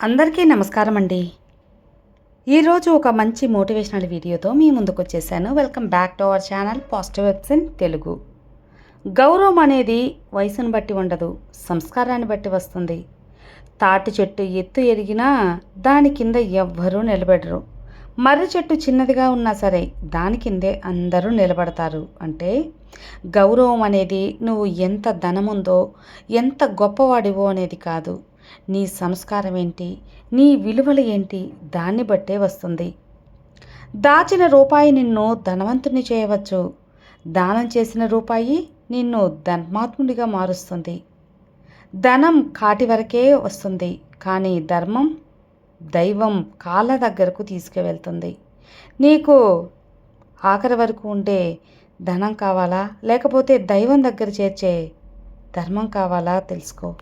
అందరికీ నమస్కారం అండి ఈరోజు ఒక మంచి మోటివేషనల్ వీడియోతో మీ ముందుకు వచ్చేసాను welcome back to our channel positive vibes in Telugu. గౌరవం అనేది వయసును బట్టి ఉండదు సంస్కారాన్ని బట్టి వస్తుంది. తాటి చెట్టు ఎత్తు ఎరిగినా దాని కింద ఎవ్వరూ నిలబెడరు. మర్రి చెట్టు చిన్నదిగా ఉన్నా సరే దాని కిందే అందరూ నిలబడతారు. అంటే గౌరవం అనేది నువ్వు ఎంత ధనముందో ఎంత గొప్పవాడివో అనేది కాదు. నీ సంస్కారం ఏంటి? నీ విలువలు ఏంటి? దాన్ని బట్టే వస్తుంది. దాచిన రూపాయి నిన్ను ధనవంతుని చేయవచ్చు. దానం చేసిన రూపాయి నిన్ను ధర్మాత్ముడిగా మారుస్తుంది. ధనం కాటి వరకే వస్తుంది. కానీ ధర్మం దైవం కాళ్ళ దగ్గరకు తీసుకువెళ్తుంది. నీకు ఆఖరి వరకు ఉండే ధనం కావాలా? లేకపోతే దైవం దగ్గర చేర్చే ధర్మం కావాలా? తెలుసుకో.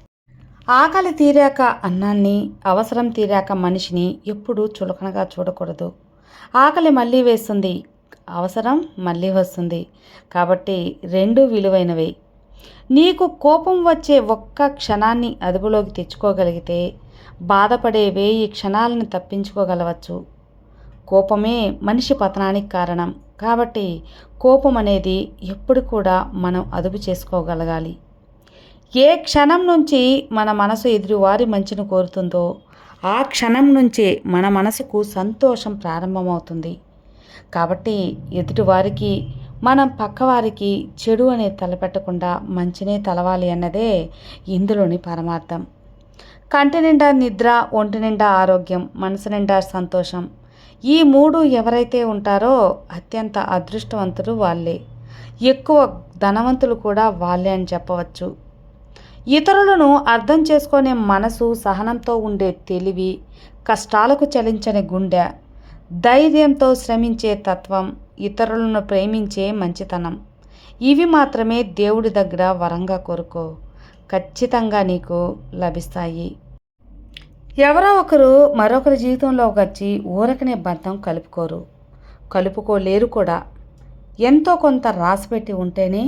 ఆకలి తీరాక అన్నాన్ని అవసరం తీరాక మనిషిని ఎప్పుడూ చులకనగా చూడకూడదు. ఆకలి మళ్ళీ వేస్తుంది అవసరం మళ్ళీ వస్తుంది. కాబట్టి రెండు విలువైనవి. నీకు కోపం వచ్చే ఒక్క క్షణాన్ని అదుపులోకి తెచ్చుకోగలిగితే బాధపడే వేయి క్షణాలను తప్పించుకోగలవచ్చు. కోపమే మనిషి పతనానికి కారణం. కాబట్టి కోపం అనేది ఎప్పుడు కూడా మనం అదుపు చేసుకోగలగాలి. ఏ క్షణం నుంచి మన మనసు ఎదురువారి మంచిని కోరుతుందో ఆ క్షణం నుంచే మన మనసుకు సంతోషం ప్రారంభమవుతుంది. కాబట్టి ఎదుటివారికి మనం పక్కవారికి చెడు అనే తలపెట్టకుండా మంచినే తలవాలి అన్నదే ఇందులోని పరమార్థం. కంటి నిండా నిద్ర ఒంటి నిండా ఆరోగ్యం మనసు నిండా సంతోషం ఈ మూడు ఎవరైతే ఉంటారో అత్యంత అదృష్టవంతులు వాళ్ళే. ఎక్కువ ధనవంతులు కూడా వాళ్ళే అని చెప్పవచ్చు. ఇతరులను అర్థం చేసుకునే మనసు సహనంతో ఉండే తెలివి కష్టాలకు చలించని గుండె ధైర్యంతో శ్రమించే తత్వం ఇతరులను ప్రేమించే మంచితనం. ఇవి మాత్రమే దేవుడి దగ్గర వరంగా కోరుకో ఖచ్చితంగా నీకు లభిస్తాయి. ఎవరో ఒకరు మరొకరి జీవితంలో వచ్చి ఊరకనే బంధం కలుపుకోరు. కలుపుకోలేరు కూడా. ఎంతో కొంత రాసిపెట్టి ఉంటేనే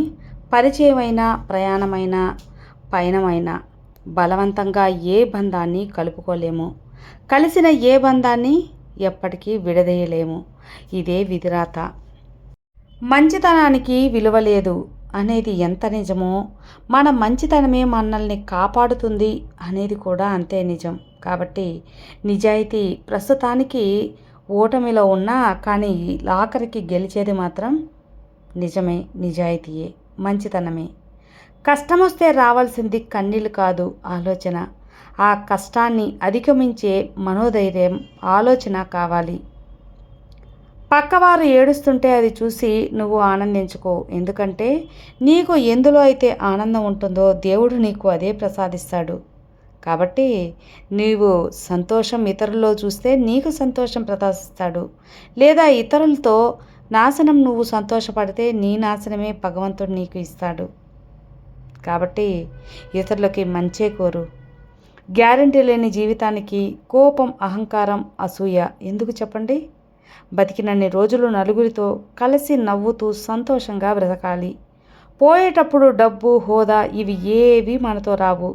పరిచయమైన ప్రయాణమైన పయనమైన బలవంతంగా ఏ బంధాన్ని కలుపుకోలేము. కలిసిన ఏ బంధాన్ని ఎప్పటికీ విడదీయలేము. ఇదే విధిరాత. మంచితనానికి విలువ లేదు అనేది ఎంత నిజమో మన మంచితనమే మనల్ని కాపాడుతుంది అనేది కూడా అంతే నిజం. కాబట్టి నిజాయితీ ప్రస్తుతానికి ఓటమిలో ఉన్నా కానీ లాకరికి గెలిచేది మాత్రం నిజమే నిజాయితీయే మంచితనమే. కష్టం వస్తే రావాల్సింది కన్నీళ్ళు కాదు ఆలోచన. ఆ కష్టాన్ని అధిగమించే మనోధైర్యం ఆలోచన కావాలి. పక్కవారు ఏడుస్తుంటే అది చూసి నువ్వు ఆనందించుకో. ఎందుకంటే నీకు ఎందులో అయితే ఆనందం ఉంటుందో దేవుడు నీకు అదే ప్రసాదిస్తాడు. కాబట్టి నీవు సంతోషం ఇతరుల్లో చూస్తే నీకు సంతోషం ప్రదర్శిస్తాడు లేదా ఇతరులతో నాశనం నువ్వు సంతోషపడితే నీ నాశనమే భగవంతుడు నీకు ఇస్తాడు. కాబట్టి ఇతరులకి మంచే కోరు. గ్యారంటీ లేని జీవితానికి కోపం అహంకారం అసూయ ఎందుకు చెప్పండి? బతికినన్ని రోజులు నలుగురితో కలిసి నవ్వుతూ సంతోషంగా బ్రతకాలి. పోయేటప్పుడు డబ్బు హోదా ఇవి ఏవి మనతో రావు.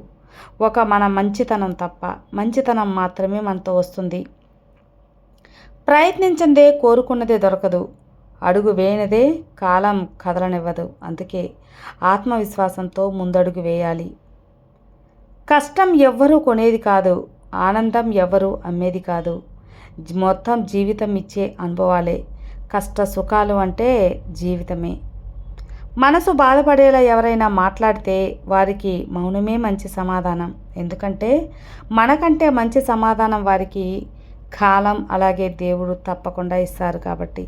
ఒక మన మంచితనం తప్ప మంచితనం మాత్రమే మనతో వస్తుంది. ప్రయత్నించందే కోరుకున్నదే దొరకదు. అడుగు వేయనిదే కాలం కదలనివ్వదు. అందుకే ఆత్మవిశ్వాసంతో ముందడుగు వేయాలి. కష్టం ఎవ్వరూ కొనేది కాదు ఆనందం ఎవ్వరూ అమ్మేది కాదు. మొత్తం జీవితం ఇచ్చే అనుభవాలే. కష్ట సుఖాలు అంటే జీవితమే. మనసు బాధపడేలా ఎవరైనా మాట్లాడితే వారికి మౌనమే మంచి సమాధానం. ఎందుకంటే మనకంటే మంచి సమాధానం వారికి కాలం అలాగే దేవుడు తప్పకుండా ఇస్తారు కాబట్టి.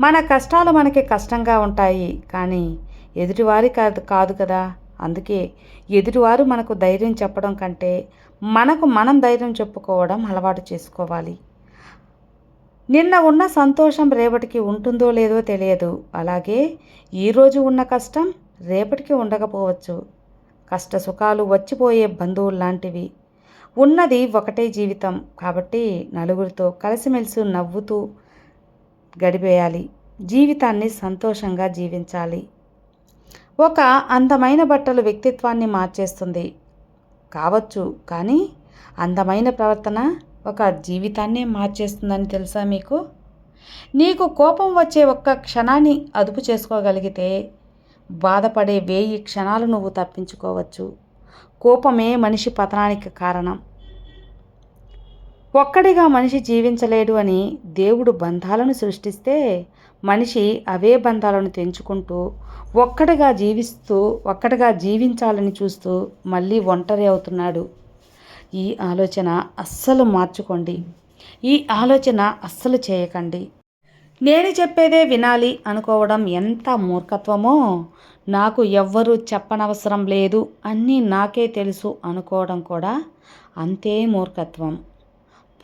మన కష్టాలు మనకి కష్టంగా ఉంటాయి కానీ ఎదుటివారి కాదు కాదు కదా. అందుకే ఎదుటివారు మనకు ధైర్యం చెప్పడం కంటే మనకు మనం ధైర్యం చెప్పుకోవడం అలవాటు చేసుకోవాలి. నిన్న ఉన్న సంతోషం రేపటికి ఉంటుందో లేదో తెలియదు. అలాగే ఈరోజు ఉన్న కష్టం రేపటికి ఉండకపోవచ్చు. కష్ట సుఖాలు వచ్చిపోయే బంధువులు లాంటివి. ఉన్నది ఒకటే జీవితం. కాబట్టి నలుగురితో కలిసిమెలిసి నవ్వుతూ గడిపేయాలి. జీవితాన్ని సంతోషంగా జీవించాలి. ఒక అందమైన బట్టలు వ్యక్తిత్వాన్ని మార్చేస్తుంది. కావచ్చు కానీ అందమైన ప్రవర్తన ఒక జీవితాన్నే మార్చేస్తుందని తెలుసా మీకు? నీకు కోపం వచ్చే ఒక్క క్షణాన్ని అదుపు చేసుకోగలిగితే బాధపడే వేయి క్షణాలు నువ్వు తప్పించుకోవచ్చు. కోపమే మనిషి పతనానికి కారణం. ఒక్కడిగా మనిషి జీవించలేడు అని దేవుడు బంధాలను సృష్టిస్తే మనిషి అవే బంధాలను తెంచుకుంటూ ఒక్కడిగా జీవిస్తూ ఒక్కడిగా జీవించాలని చూస్తూ మళ్ళీ ఒంటరి అవుతున్నాడు. ఈ ఆలోచన అస్సలు మార్చుకోండి. ఈ ఆలోచన అస్సలు చేయకండి. నేను చెప్పేదే వినాలి అనుకోవడం ఎంత మూర్ఖత్వమో నాకు ఎవ్వరూ చెప్పనవసరం లేదు అన్నీ నాకే తెలుసు అనుకోవడం కూడా అంతే మూర్ఖత్వం.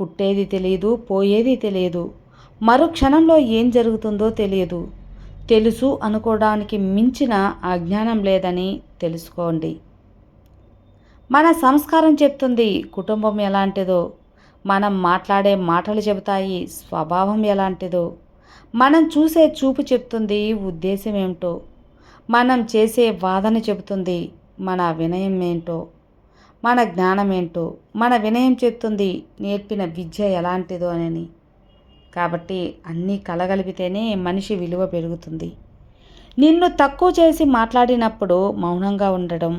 పుట్టేది తెలియదు పోయేది తెలియదు మరు క్షణంలో ఏం జరుగుతుందో తెలియదు. తెలుసు అనుకోవడానికి మించిన అజ్ఞానం లేదని తెలుసుకోండి. మన సంస్కారం చెప్తుంది కుటుంబం ఎలాంటిదో. మనం మాట్లాడే మాటలు చెబుతాయి స్వభావం ఎలాంటిదో. మనం చూసే చూపు చెప్తుంది ఉద్దేశం ఏమిటో. మనం చేసే వాదన చెబుతుంది మన వినయం ఏంటో. మన జ్ఞానం ఏంటో మన వినయం చెప్తుంది నేర్పిన విద్య ఎలాంటిదో అని. కాబట్టి అన్నీ కలగలిపితేనే మనిషి విలువ పెరుగుతుంది. నిన్ను తక్కువ చేసి మాట్లాడినప్పుడు మౌనంగా ఉండడం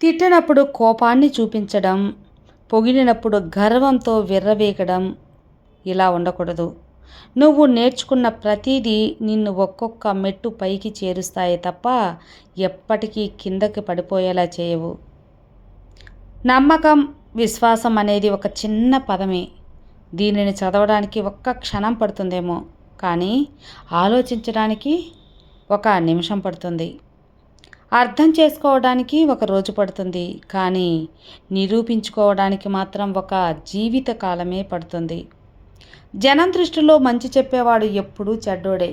తిట్టినప్పుడు కోపాన్ని చూపించడం పొగిడినప్పుడు గర్వంతో విర్రవీగడం ఇలా ఉండకూడదు. నువ్వు నేర్చుకున్న ప్రతిదీ నిన్ను ఒక్కొక్క మెట్టు పైకి చేరుస్తాయి తప్ప ఎప్పటికీ కిందకి పడిపోయేలా చేయవు. నమ్మకం విశ్వాసం అనేది ఒక చిన్న పదమే. దీనిని చదవడానికి ఒక్క క్షణం పడుతుందేమో కానీ ఆలోచించడానికి ఒక నిమిషం పడుతుంది. అర్థం చేసుకోవడానికి ఒక రోజు పడుతుంది కానీ నిరూపించుకోవడానికి మాత్రం ఒక జీవిత కాలమే పడుతుంది. జనం దృష్టిలో మంచి చెప్పేవాడు ఎప్పుడూ చెడ్డోడే.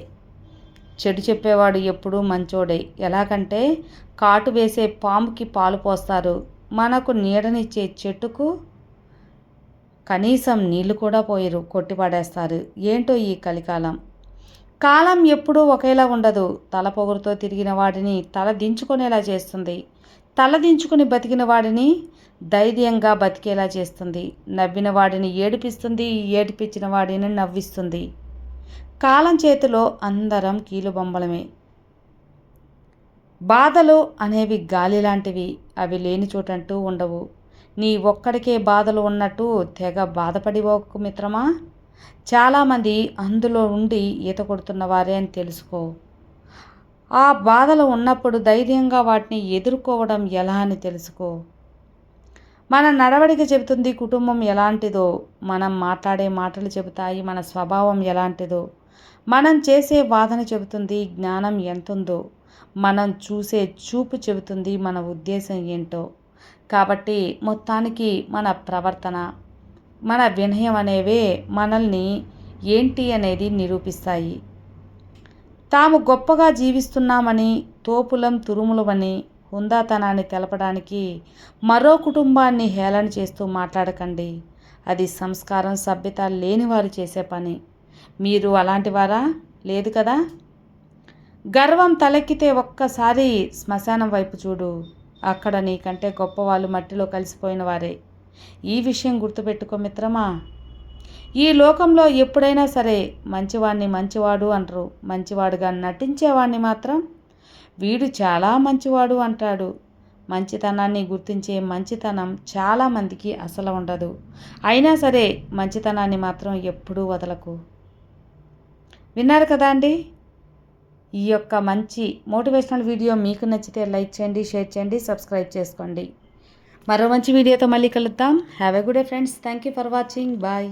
చెడు చెప్పేవాడు ఎప్పుడూ మంచోడే. ఎలాగంటే కాటు వేసే పాముకి పాలు పోస్తారు. మనకు నీడనిచ్చే చెట్టుకు కనీసం నీళ్ళు కూడా పోయరు కొట్టిపడేస్తారు ఏంటో ఈ కలికాలం. కాలం ఎప్పుడూ ఒకేలా ఉండదు. తల పొగురుతో తిరిగిన వాడిని తల దించుకునేలా చేస్తుంది. తల దించుకుని బతికిన వాడిని ధైర్యంగా బతికేలా చేస్తుంది. నవ్విన వాడిని ఏడిపిస్తుంది ఏడిపించిన వాడిని నవ్విస్తుంది. కాలం చేతిలో అందరం కీలుబొమ్మలమే బాధలు అనేవి గాలి లాంటివి అవి లేని చోటంటూ ఉండవు. నీ ఒక్కడికే బాధలు ఉన్నట్టు తెగ బాధపడివోకు మిత్రమా? చాలామంది అందులో ఉండి ఈత కొడుతున్న వారే అని తెలుసుకో. ఆ బాధలు ఉన్నప్పుడు ధైర్యంగా వాటిని ఎదుర్కోవడం ఎలా అని తెలుసుకో. మన నడవడిక చెబుతుంది కుటుంబం ఎలాంటిదో మనం మాట్లాడే మాటలు చెబుతాయి మన స్వభావం ఎలాంటిదో. మనం చేసే వాదన చెబుతుంది జ్ఞానం ఎంతుందో. మనం చూసే చూపు చెబుతుంది మన ఉద్దేశం ఏంటో. కాబట్టి మొత్తానికి మన ప్రవర్తన మన వినయం అనేవే మనల్ని ఏంటి అనేది నిరూపిస్తాయి. తాము గొప్పగా జీవిస్తున్నామని తోపులం తురుములమని హుందాతనాన్ని తెలపడానికి మరో కుటుంబాన్ని హేళన చేస్తూ మాట్లాడకండి. అది సంస్కారం సభ్యత లేని వారు చేసే పని. మీరు అలాంటి వారా? లేదు కదా? గర్వం తలెక్కితే ఒక్కసారి శ్మశానం వైపు చూడు. అక్కడ నీకంటే గొప్పవాళ్ళు మట్టిలో కలిసిపోయిన వారే. ఈ విషయం గుర్తుపెట్టుకో మిత్రమా. ఈ లోకంలో ఎప్పుడైనా సరే మంచివాడిని మంచివాడు అంటారు మంచివాడుగా నటించేవాడిని మాత్రం వీడు చాలా మంచివాడు అంటాడు. మంచితనాన్ని గుర్తించే మంచితనం చాలామందికి అసలు ఉండదు. అయినా సరే మంచితనాన్ని మాత్రం ఎప్పుడూ వదలకు. విన్నారు కదా అండి? ఈ యొక్క మంచి మోటివేషనల్ వీడియో మీకు నచ్చితే లైక్ చేయండి షేర్ చేయండి సబ్స్క్రైబ్ చేసుకోండి. మరో మంచి వీడియోతో మళ్ళీ కలుద్దాం. Have a good day friends thank you for watching bye